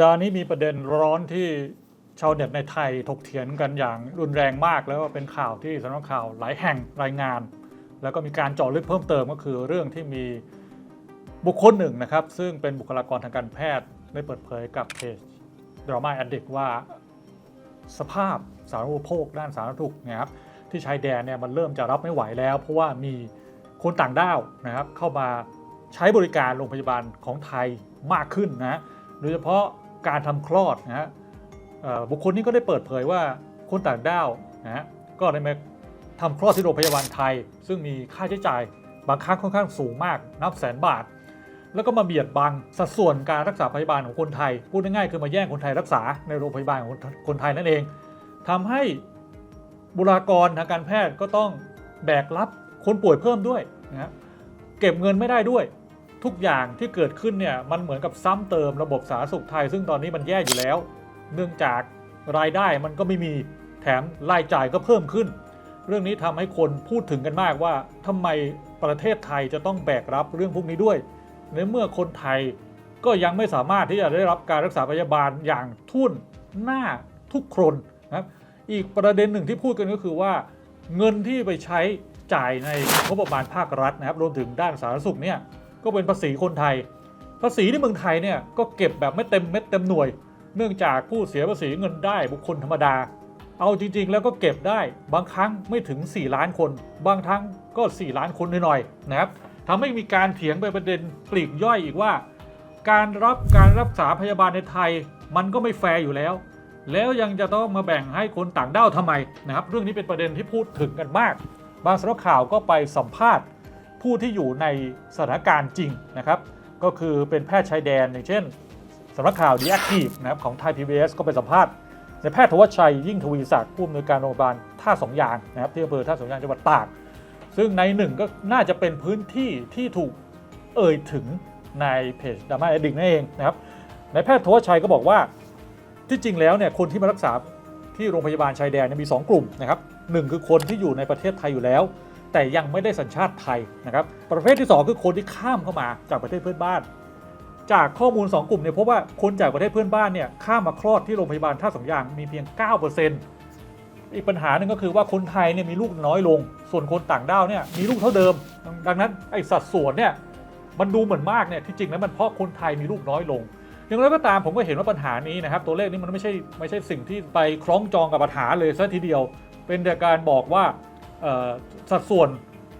ดาห์นี้มีประเด็นร้อนที่ชาวเน็ตในไทยถกเถียงกันอย่างรุนแรงมาก แล้วก็เป็นข่าวที่สำนักข่าวหลายแห่งรายงาน แล้วก็มีการเจาะลึกเพิ่มเติมก็คือเรื่องที่มีบุคคลหนึ่งนะครับ ซึ่งเป็นบุคลากรทางการแพทย์ได้เปิดเผยกับเพจดราม่าแอดดิกว่า สภาพสาธารณูปโภคด้านสาธารณสุขนะครับที่ชายแดนเนี่ยมันเริ่มจะรับไม่ไหวแล้ว เพราะว่ามีคนต่างด้าวนะครับ เข้ามาใช้บริการโรงพยาบาลของไทยมากขึ้นนะโดยเฉพาะ การทำคลอดนะฮะบุคคลนี้ก็ได้เปิดเผยว่าคนต่างด้าวนะฮะก็ได้มาทำคลอดที่โรงพยาบาลไทย ซึ่งมีค่าใช้จ่ายบางครั้งค่อนข้างสูงมากนับแสนบาท แล้วก็มาเบียดบังสัดส่วนการรักษาพยาบาลของคนไทย พูดง่ายๆคือมาแย่งคนไทยรักษาในโรงพยาบาลของคนไทยนั่นเองทำให้บุคลากรทางการแพทย์ก็ต้องแบกรับคนป่วยเพิ่มด้วยนะฮะเก็บเงินไม่ได้ด้วย ทุกอย่างที่เกิดขึ้นเนี่ยมันเหมือนกับซ้ำเติมระบบสาธารณสุขไทย ซึ่งตอนนี้มันแย่อยู่แล้ว เนื่องจากรายได้มันก็ไม่มีแถมรายจ่ายก็เพิ่มขึ้น เรื่องนี้ทำให้คนพูดถึงกันมากว่าทำไมประเทศไทยจะต้องแบกรับเรื่องพวกนี้ด้วย ในเมื่อคนไทยก็ยังไม่สามารถที่จะได้รับการรักษาพยาบาลอย่างทุ่นหน้าทุกคนนะครับอีกประเด็นหนึ่งที่พูดกันก็คือว่า เงินที่ไปใช้จ่ายในงบประมาณภาครัฐนะครับรวมถึงด้านสาธารณสุขเนี่ย ก็เป็นภาษีคนไทย ภาษีที่เมืองไทยเนี่ยก็เก็บแบบไม่เต็มเม็ดเต็มหน่วย เนื่องจากผู้เสียภาษีเงินได้บุคคลธรรมดา เอาจริงๆ แล้วก็เก็บได้บางครั้งไม่ถึง 4 ล้านคน บางครั้งก็ 4 ล้านคนหน่อยๆนะครับทำให้มีการเถียงไปประเด็นปลีกย่อยอีกว่า การรับการรักษาพยาบาลในไทย มันก็ไม่แฟร์อยู่แล้ว แล้วยังจะต้องมาแบ่งให้คนต่างด้าวทำไมนะครับ เรื่องนี้เป็นประเด็นที่พูดถึงกันมาก บางสำนักข่าวก็ไปสัมภาษณ์ ผู้ที่อยู่ในสถานการณ์จริงนะครับ ก็คือเป็นแพทย์ชายแดนอย่างเช่นสำนักข่าวดีแอคทีฟนะครับของไทยพีบีก็ไปสัมภาษณ์ในแพทย์ทวชชัยยิ่งทวีศักดิ์ผู้อำนวยการโรงพยาบาลท่าสองยางนะครับที่อำเภอท่าสองยางจังหวัดตาก ซึ่งในหนึ่งก็น่าจะเป็นพื้นที่ที่ถูกเอ่ยถึงในเพจดราม่าเอดิงนั่นเองนะครับในแพทย์ทวชชัยก็บอกว่าที่จริงแล้วเนี่ยคนที่มารักษาที่โรงพยาบาลชายแดนเนยมี 2 กลุ่มนะครับหนึ่งคือคนที่อยู่ในประเทศไทยอยู่แล้ว แต่ยังไม่ได้สัญชาติไทยนะครับ ประเภทที่ 2 คือคนที่ข้ามเข้ามาจากประเทศเพื่อนบ้าน จากข้อมูล 2 กลุ่มเนี่ยพบว่าคนจากประเทศเพื่อนบ้านเนี่ยข้ามมาคลอดที่โรงพยาบาลท่าสองยางมีเพียง 9%อีกปัญหาหนึ่งก็คือว่าคนไทยเนี่ยมีลูกน้อยลง ส่วนคนต่างด้าวเนี่ยมีลูกเท่าเดิม ดังนั้นไอ้สัดส่วนเนี่ยมันดูเหมือนมากเนี่ยที่จริงแล้วมันเพราะคนไทยมีลูกน้อยลงอย่างไรก็ตามผมก็เห็นว่าปัญหานี้นะครับตัวเลขนี้มันไม่ใช่ไม่ใช่สิ่งที่ไปคล้องจองกับปัญหาเลยซะทีเดียว เป็นแต่การบอกว่า สัดส่วน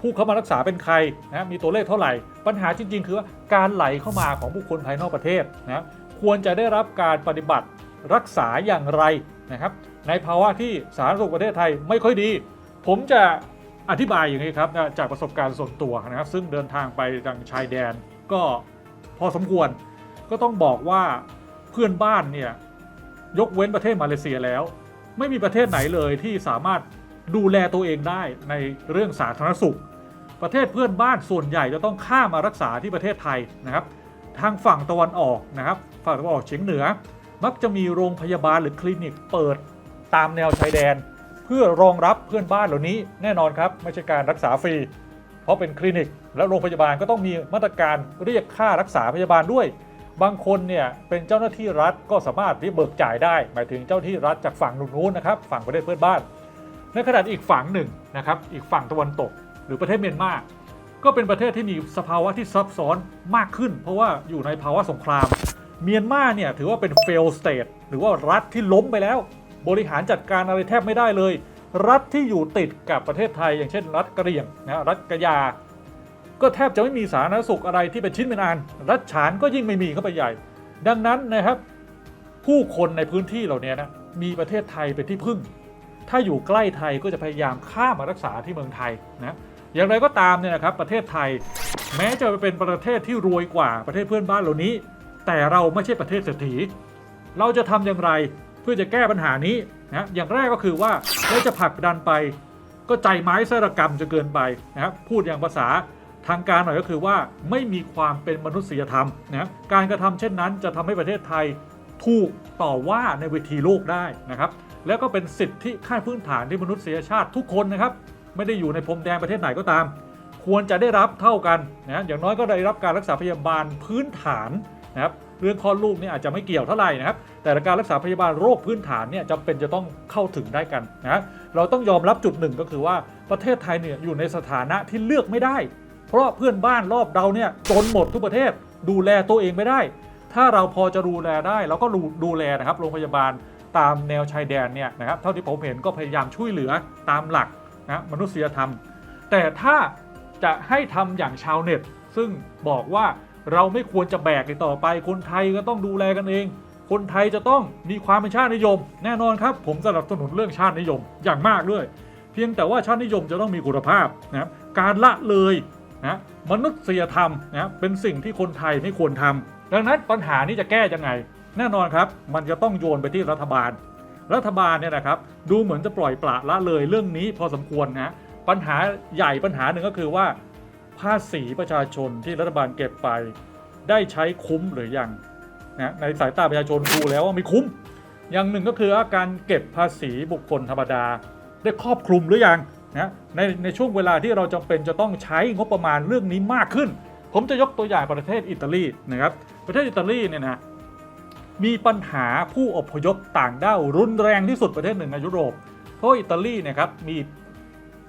ผู้เข้ามารักษาเป็นใครนะมีตัวเลขเท่าไหร่ ปัญหาจริง ๆ คือว่าการไหลเข้ามาของบุคคลภายนอกประเทศนะควรจะได้รับการปฏิบัติรักษาอย่างไรนะครับในภาวะที่สาธารณสุขประเทศไทยไม่ค่อยดี ผมจะอธิบายอย่างนี้ครับนะจากประสบการณ์ส่วนตัวนะครับ ซึ่งเดินทางไปทางชายแดนก็พอสมควร ก็ต้องบอกว่าเพื่อนบ้านเนี่ยยกเว้นประเทศมาเลเซียแล้ว ไม่มีประเทศไหนเลยที่สามารถ ดูแลตัวเองได้ในเรื่องสาธารณสุข ประเทศเพื่อนบ้านส่วนใหญ่จะต้องข้ามมารักษาที่ประเทศไทยนะครับ ทางฝั่งตะวันออกนะครับ ฝั่งตะวันออกเฉียงเหนือ มักจะมีโรงพยาบาลหรือคลินิกเปิดตามแนวชายแดน เพื่อรองรับเพื่อนบ้านเหล่านี้แน่นอนครับไม่ใช่การรักษาฟรี เพราะเป็นคลินิก และโรงพยาบาลก็ต้องมีมาตรการเรียกค่ารักษาพยาบาลด้วยบางคนเนี่ยเป็นเจ้าหน้าที่รัฐก็สามารถที่เบิกจ่ายได้ หมายถึงเจ้าหน้าที่รัฐจากฝั่งนู้นนะครับ ฝั่งประเทศเพื่อนบ้าน ในขณะอีกฝั่งหนึ่งนะครับอีกฝั่งตะวันตก หรือประเทศเมียนมาก็เป็นประเทศที่มีสภาวะที่ซับซ้อนมากขึ้น เพราะว่าอยู่ในภาวะสงคราม เมียนมาเนี่ยถือว่าเป็น fail state หรือว่ารัฐที่ล้มไปแล้ว บริหารจัดการอะไรแทบไม่ได้เลย รัฐที่อยู่ติดกับประเทศไทย อย่างเช่น รัฐกะเหรี่ยงนะรัฐกะยา ก็แทบจะไม่มีสาธารณสุขอะไรที่เป็นชิ้นเป็นอันรัฐฉานก็ยิ่งไม่มีเข้าไปใหญ่ ดังนั้นนะครับ ผู้คนในพื้นที่เหล่านี้นะมีประเทศไทยเป็นที่พึ่ง ถ้าอยู่ใกล้ไทยก็จะพยายามข้ามมารักษาที่เมืองไทยนะอย่างไรก็ตามเนี่ยนะครับประเทศไทย แม้จะเป็นประเทศที่รวยกว่าประเทศเพื่อนบ้านเหล่านี้ แต่เราไม่ใช่ประเทศเศรษฐี เราจะทำอย่างไรเพื่อจะแก้ปัญหานี้นะอย่างแรกก็คือว่าเราจะผลักดันไป ก็ใจไม้สรกรรมจะเกินไปนะครับพูดอย่างภาษาทางการหน่อยก็คือว่าไม่มีความเป็นมนุษยธรรมนะการกระทำเช่นนั้นจะทำให้ประเทศไทยถูกต่อว่าในเวทีโลกได้นะครับ แล้วก็เป็นสิทธิขั้นพื้นฐานที่มนุษยชาติทุกคนนะครับ ไม่ได้อยู่ในพรมแดนประเทศไหนก็ตาม ควรจะได้รับเท่ากันนะอย่างน้อยก็ได้รับการรักษาพยาบาลพื้นฐานนะครับเรื่องคลอดลูกนี่อาจจะไม่เกี่ยวเท่าไหร่นะครับ แต่การรักษาพยาบาลโรคพื้นฐานเนี่ยจำเป็นจะต้องเข้าถึงได้กันนะเราต้องยอมรับจุดหนึ่งก็คือว่าประเทศไทยเนี่ยอยู่ในสถานะที่เลือกไม่ได้ เพราะเพื่อนบ้านรอบเราเนี่ยจนหมดทุกประเทศดูแลตัวเองไม่ได้ ถ้าเราพอจะดูแลได้เราก็ดูดูแลนะครับโรงพยาบาล ตามแนวชายแดนเนี่ยนะครับเท่าที่ผมเห็นก็พยายามช่วยเหลือตามหลักนะมนุษยธรรม แต่ถ้าจะให้ทำอย่างชาวเน็ต ซึ่งบอกว่าเราไม่ควรจะแบกต่อไป คนไทยก็ต้องดูแลกันเอง คนไทยจะต้องมีความเป็นชาตินิยม แน่นอนครับ ผมสนับสนุนเรื่องชาตินิยมอย่างมากด้วย เพียงแต่ว่าชาตินิยมจะต้องมีคุณภาพนะครับการละเลยนะมนุษยธรรมนะเป็นสิ่งที่คนไทยไม่ควรทำดังนั้นปัญหานี้จะแก้ยังไง แน่นอนครับ มันจะต้องโยนไปที่รัฐบาล รัฐบาลเนี่ยนะครับ ดูเหมือนจะปล่อยปละละเลยเรื่องนี้พอสมควรนะปัญหาใหญ่ปัญหาหนึ่งก็คือว่า ภาษีประชาชนที่รัฐบาลเก็บไป ได้ใช้คุ้มหรือยังนะในสายตาประชาชนดูแล้วว่าไม่คุ้ม อย่างหนึ่งก็คือว่าการเก็บภาษีบุคคลธรรมดา ได้ครอบคลุมหรือยังนะในในช่วงเวลาที่เราจำเป็นจะต้องใช้งบประมาณเรื่องนี้มากขึ้น ผมจะยกตัวอย่างประเทศอิตาลีนะครับประเทศอิตาลีเนี่ยนะ มีปัญหาผู้อพยพต่างด้าวรุนแรงที่สุดประเทศหนึ่งในยุโรป เพราะอิตาลีเนะครับมี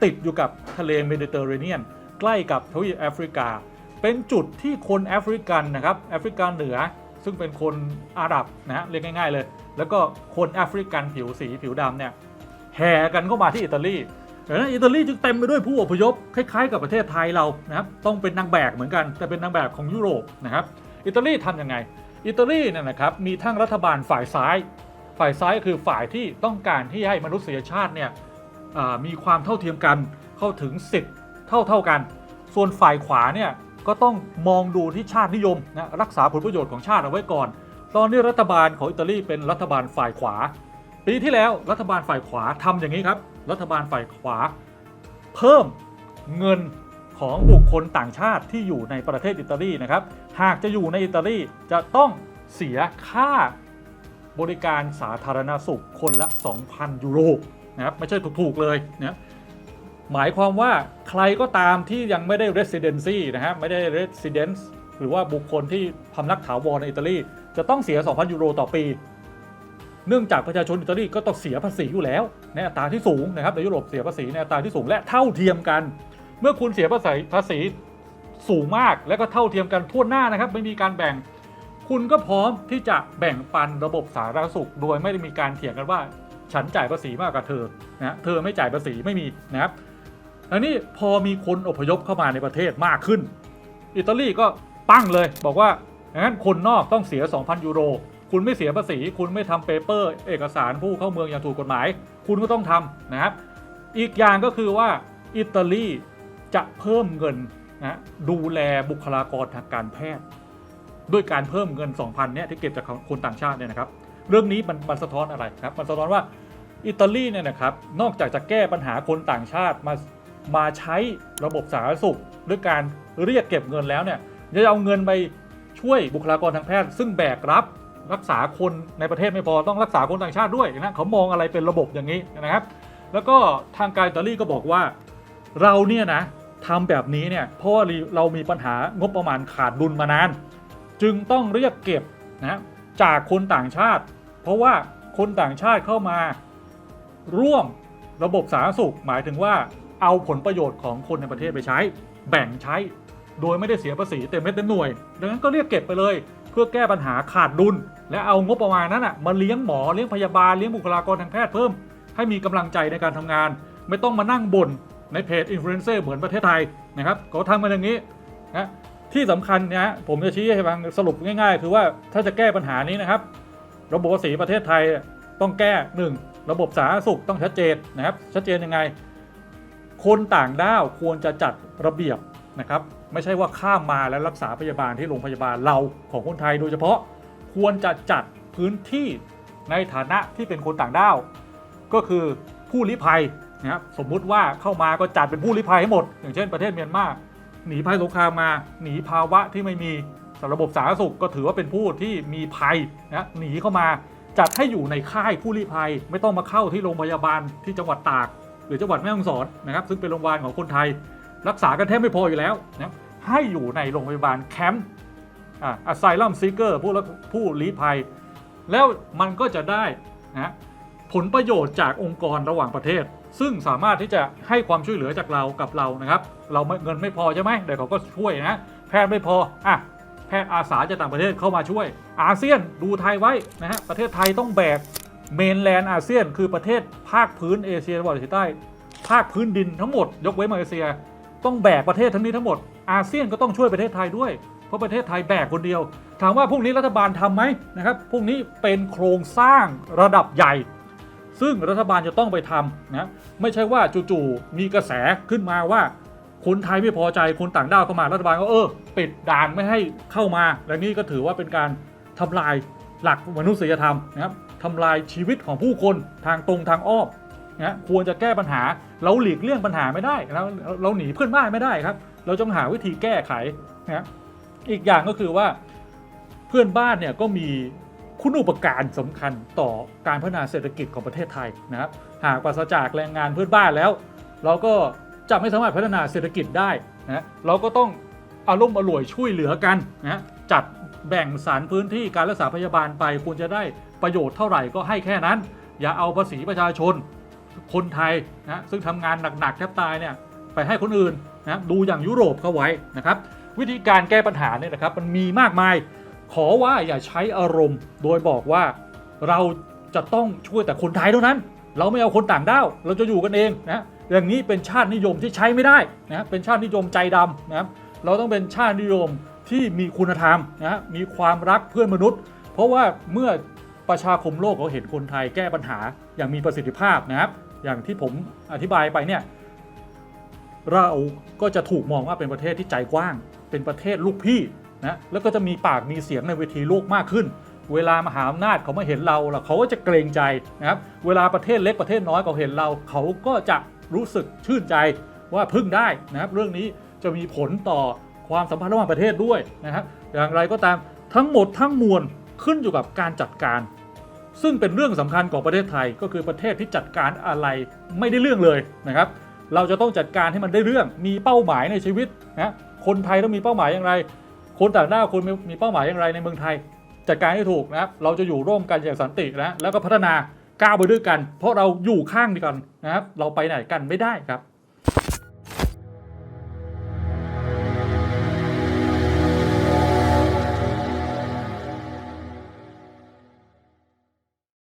ติดอยู่กับทะเลเมดิเตอร์เรเนียน ใกล้กับทวีปแอฟริกา เป็นจุดที่คนแอฟริกันนะครับแอฟริกาเหนือ ซึ่งเป็นคนอาหรับนะฮะเรียกง่าย ๆ เลย แล้วก็คนแอฟริกันผิวสีผิวดำเนี่ยแห่กันเข้ามาที่อิตาลีดังนั้นอิตาลีจึงเต็มไปด้วยผู้อพยพคล้ายๆ กับประเทศไทยเรานะครับต้องเป็นนางแบกเหมือนกันแต่เป็นนางแบกของยุโรปนะครับอิตาลีทำยังไง อิตาลีเนี่ยนะครับมีทั้งรัฐบาลฝ่ายซ้าย ฝ่ายซ้ายก็คือฝ่ายที่ต้องการที่ให้มนุษยชาติเนี่ยมีความเท่าเทียมกันเข้าถึงสิทธิ์เท่าเท่ากัน ส่วนฝ่ายขวาเนี่ยก็ต้องมองดูที่ชาตินิยมนะรักษาผลประโยชน์ของชาติเอาไว้ก่อน ตอนนี้รัฐบาลของอิตาลีเป็นรัฐบาลฝ่ายขวา ปีที่แล้วรัฐบาลฝ่ายขวาทำอย่างนี้ครับ รัฐบาลฝ่ายขวา เพิ่มเงิน ของบุคคลต่างชาติที่อยู่ในประเทศอิตาลีนะครับ หากจะอยู่ในอิตาลีจะต้องเสียค่าบริการสาธารณสุขคนละ 2,000 ยูโรนะครับไม่ใช่ถูกๆเลยนะหมายความว่าใครก็ตามที่ยังไม่ได้ residency นะฮะไม่ได้ residence หรือว่าบุคคลที่พำนักถาวรในอิตาลี จะต้องเสีย 2,000 ยูโรต่อปี เนื่องจากประชาชนอิตาลีก็ต้องเสียภาษีอยู่แล้ว ในอัตราที่สูงนะครับในยุโรปเสียภาษีในอัตราที่สูงและเท่าเทียมกัน เมื่อคุณเสียภาษีภาษีสูงมากและก็เท่าเทียมกันทั่วหน้านะครับ ไม่มีการแบ่ง คุณก็พร้อมที่จะแบ่งปันระบบสาธารณสุข โดยไม่ได้มีการเถียงกันว่า ฉันจ่ายภาษีมากกว่าเธอนะเธอไม่จ่ายภาษีไม่มีนะครับอันนี้พอมีคนอพยพเข้ามาในประเทศมากขึ้น อิตาลีก็ปั้งเลยบอกว่างั้นคนนอกต้องเสีย 2,000 ยูโร คุณไม่เสียภาษี คุณไม่ทำเปเปอร์ เอกสารผู้เข้าเมืองอย่างถูกกฎหมาย คุณก็ต้องทำนะครับ อีกอย่างก็คือว่าอิตาลี จะเพิ่มเงินนะดูแลบุคลากรทางการแพทย์ ด้วยการเพิ่มเงิน 2,000เนี่ยที่เก็บจากคนต่างชาติเนี่ยนะครับ เรื่องนี้มันมันสะท้อนอะไรครับมันสะท้อนว่าอิตาลีเนี่ยนะครับนอกจากจะแก้ปัญหาคนต่างชาติมามาใช้ระบบสาธารณสุขด้วยการเรียกเก็บเงินแล้วเนี่ยจะเอาเงินไปช่วยบุคลากรทางแพทย์ ซึ่งแบกรับรักษาคนในประเทศไม่พอต้องรักษาคนต่างชาติด้วยนะเขามองอะไรเป็นระบบอย่างนี้นะครับ แล้วก็ทางการอิตาลีก็บอกว่าเราเนี่ยนะ ทำแบบนี้เนี่ยเพราะว่าเรามีปัญหางบประมาณขาดดุลมานาน จึงต้องเรียกเก็บนะจากคนต่างชาติ เพราะว่าคนต่างชาติเข้ามา ร่วมระบบสาธารณสุข หมายถึงว่าเอาผลประโยชน์ของคนในประเทศไปใช้ แบ่งใช้โดยไม่ได้เสียภาษีเต็มเม็ดเต็มหน่วย ดังนั้นก็เรียกเก็บไปเลย เพื่อแก้ปัญหาขาดดุล และเอางบประมาณนั้นอะมาเลี้ยงหมอเลี้ยงพยาบาลเลี้ยงบุคลากรทางแพทย์เพิ่ม ให้มีกำลังใจในการทำงาน ไม่ต้องมานั่งบ่น ในเพจอินฟลูเอนเซอร์เหมือนประเทศไทยนะครับเขาทำกันอย่างนี้นะที่สำคัญเนะผมจะชี้ให้ฟังสรุปง่าย ๆ คือว่าถ้าจะแก้ปัญหานี้นะครับ ระบบภาษีประเทศไทยต้องแก้หนึ่งระบบสาธารณสุขต้องชัดเจนนะครับ ชัดเจนยังไง คนต่างด้าวควรจะจัดระเบียบนะครับ ไม่ใช่ว่าข้ามมาแล้วรักษาพยาบาลที่โรงพยาบาลเราของคนไทยโดยเฉพาะควรจะจัดพื้นที่ในฐานะที่เป็นคนต่างด้าว ก็คือผู้ลี้ภัย นะครับสมมุติว่าเข้ามาก็จัดเป็นผู้ลี้ภัยให้หมด อย่างเช่นประเทศเมียนมาหนีภัยสงครามมา หนีภาวะที่ไม่มีระบบสาธารณสุขก็ถือว่าเป็นผู้ที่มีภัยนะหนีเข้ามาจัดให้อยู่ในค่ายผู้ลี้ภัย ไม่ต้องมาเข้าที่โรงพยาบาลที่จังหวัดตาก หรือจังหวัดแม่ฮ่องสอนนะครับ ซึ่งเป็นโรงพยาบาลของคนไทย รักษากันแทบไม่พออยู่แล้วนะให้อยู่ในโรงพยาบาลแคมป์อ่า asylum seeker ผู้ผู้ลี้ภัย แล้วมันก็จะได้นะผลประโยชน์จากองค์กรระหว่างประเทศ ซึ่งสามารถที่จะให้ความช่วยเหลือจากเรากับเรานะครับ เราไม่เงินไม่พอใช่ไหมเดี๋ยวเขาก็ช่วยนะแพทย์ไม่พออะแพทย์อาสาจากต่างประเทศเข้ามาช่วย อาเซียนดูไทยไว้นะฮะประเทศไทยต้องแบกเมนแลนด์อาเซียน คือประเทศภาคพื้นเอเชียตะวันออกเฉียงใต้ ภาคพื้นดินทั้งหมด ยกเว้นมาเลเซีย ต้องแบกประเทศทั้งนี้ทั้งหมดอาเซียนก็ต้องช่วยประเทศไทยด้วย เพราะประเทศไทยแบกคนเดียว ถามว่าพวกนี้รัฐบาลทำไหมนะครับพวกนี้เป็นโครงสร้างระดับใหญ่ ซึ่งรัฐบาลจะต้องไปทำนะไม่ใช่ว่าจู่ๆมีกระแสขึ้นมาว่าคนไทยไม่พอใจคนต่างด้าวเข้ามารัฐบาลก็เออปิดด่านไม่ให้เข้ามา และนี่ก็ถือว่าเป็นการทำลายหลักมนุษยธรรมนะครับทำลายชีวิตของผู้คนทางตรงทางอ้อมนะควรจะแก้ปัญหาเราหลีกเลี่ยงปัญหาไม่ได้แล้วเราหนีเพื่อนบ้านไม่ได้ครับ เราต้องหาวิธีแก้ไขนะอีกอย่างก็คือว่าเพื่อนบ้านเนี่ยก็มี คุณอุปการสำคัญต่อการพัฒนาเศรษฐกิจของประเทศไทยนะครับหากปราศจากแรงงานเพื่อนบ้านแล้ว เราก็จะไม่สามารถพัฒนาเศรษฐกิจได้นะเราก็ต้องอารมณ์อร่วยช่วยเหลือกันนะจัดแบ่งสรรพื้นที่การรักษาพยาบาลไปควรจะได้ประโยชน์เท่าไหร่ก็ให้แค่นั้น อย่าเอาภาษีประชาชน คนไทยนะซึ่งทำงานหนักๆแทบตายเนี่ยไปให้คนอื่นนะดูอย่างยุโรปเข้าไว้นะครับ วิธีการแก้ปัญหาเนี่ยนะครับมันมีมากมาย ขอว่าอย่าใช้อารมณ์ โดยบอกว่าเราจะต้องช่วยแต่คนไทยเท่านั้น เราไม่เอาคนต่างด้าวเราจะอยู่กันเองนะอย่างนี้เป็นชาตินิยมที่ใช้ไม่ได้นะเป็นชาตินิยมใจดำนะเราต้องเป็นชาตินิยมที่มีคุณธรรมนะมีความรักเพื่อนมนุษย์ เพราะว่าเมื่อประชาคมโลกเขาเห็นคนไทยแก้ปัญหาอย่างมีประสิทธิภาพนะครับ อย่างที่ผมอธิบายไปเนี่ยเราก็จะถูกมองว่าเป็นประเทศที่ใจกว้าง เป็นประเทศลูกพี่ นะแล้วก็จะมีปากมีเสียงในเวทีโลกมากขึ้น เวลามหาอำนาจเขาไม่เห็นเราล่ะเขาก็จะเกรงใจนะครับเวลาประเทศเล็กประเทศน้อยเขาเห็นเรา เขาก็จะรู้สึกชื่นใจว่าพึ่งได้นะครับ เรื่องนี้จะมีผลต่อความสัมพันธ์ระหว่างประเทศด้วยนะครับอย่างไรก็ตามทั้งหมดทั้งมวลขึ้นอยู่กับการจัดการ ซึ่งเป็นเรื่องสำคัญของประเทศไทยก็คือประเทศที่จัดการอะไรไม่ได้เรื่องเลยนะครับ เราจะต้องจัดการให้มันได้เรื่องมีเป้าหมายในชีวิตนะคนไทยต้องมีเป้าหมายอย่างไร คนต่างด้าวคนมีมีเป้าหมายอย่างไรในเมืองไทย จัดการให้ถูกนะครับเราจะอยู่ร่วมกันอย่างสันตินะแล้วก็พัฒนาก้าวไปด้วยกัน เพราะเราอยู่ข้างเดียวกันนะครับเราไปไหนกันไม่ได้ครับ